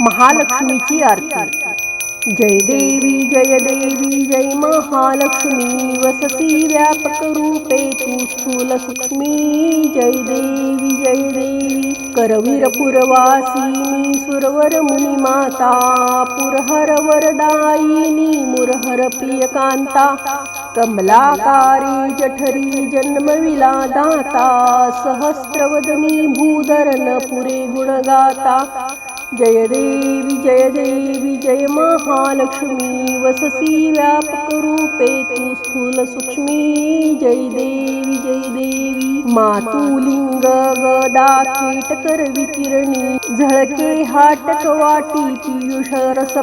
महालक्ष्मीची आरती. जय देवी जय देवी जय महालक्ष्मी. वसती व्यापक रूपे तू स्थूल सूक्ष्मी. जय देवी जय देवी. करवीर पुरवासिनी सुरवर मुनी माता. पुरहर वरदायिनी मुरहर प्रियकांता कमलाकारी जठरी जन्मविला दाता सहस्रवदनी भूधरन पुरे गुणगाता. जय देवी जय देवी जय महालक्ष्मी वससी व्यापक रूपे तू स्थूल सूक्ष्मी जय देवी जय देवी। मातुलिंग गदा कीटकर विकिरणी झळके हाटक वाटी पियुष रस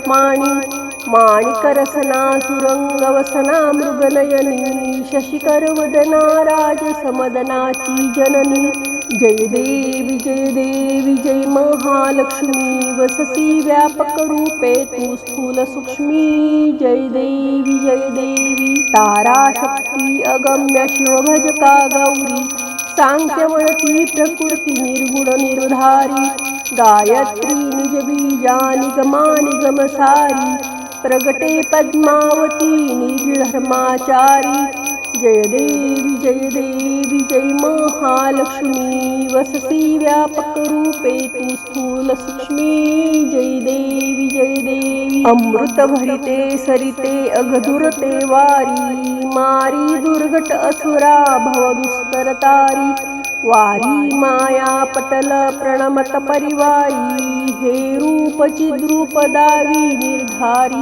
माणिकरसना सुरंगवसना मृगनयनी शशिकरवदना राजसमदनाची समदनाची जननी. जय देवी जय देवी जय महालक्ष्मी वससी व्यापक रूपे तू स्थूल सूक्ष्मी. जय देवी जय देवी तारा शक्ती अगम्य शिवभजका गौरी. सांख्यमळती प्रकृती निर्गुण निर्धारी. गायत्री निज बीजा निगमा निगमसारी प्रगटे पद्मावती निर्धर्माचारी। जय देवी जय देवी जय महालक्ष्मी। वससी व्यापक रूपे तू स्थूल सूक्ष्मी। जय देवी जय देवी। अमृत भरिते सरिते अगधुरते वारी। मारी दुर्घट असुरा भव वारी माया पटल प्रणमत परिवारी हे रूप चिद्रूप निर्धारी.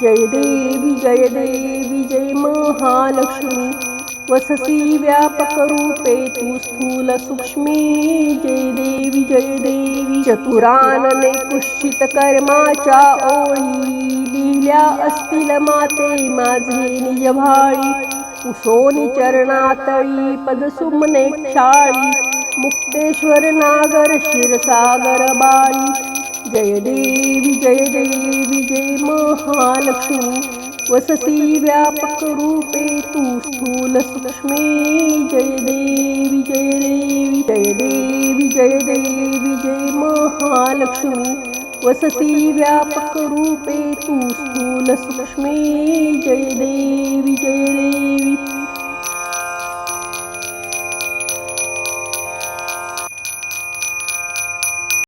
जय देवी जय देवी जय महालक्ष्मी. वससी व्यापक रूपे तू स्थूल सूक्ष्मी. जय देवी जय देवी चतुरानने कुश्चित कर्माच्या ओळी. लिहिल्या असतील माते माझे निज कुशोनी उसोनी चरणातळी पदसुमने क्षाळी मुक्तेश्वर नागर क्षीरसागर बाळी. जय देवी जय देवी जय महालक्ष्मी. वससी व्यापक रूपे तू स्थूल सूक्ष्मी. जय देवी जय देवी जय देवी जय देवी जय महालक्ष्मी. वसती व्यापक रूपे तू स्थूल सूक्ष्मे. जय देवी जय देवी.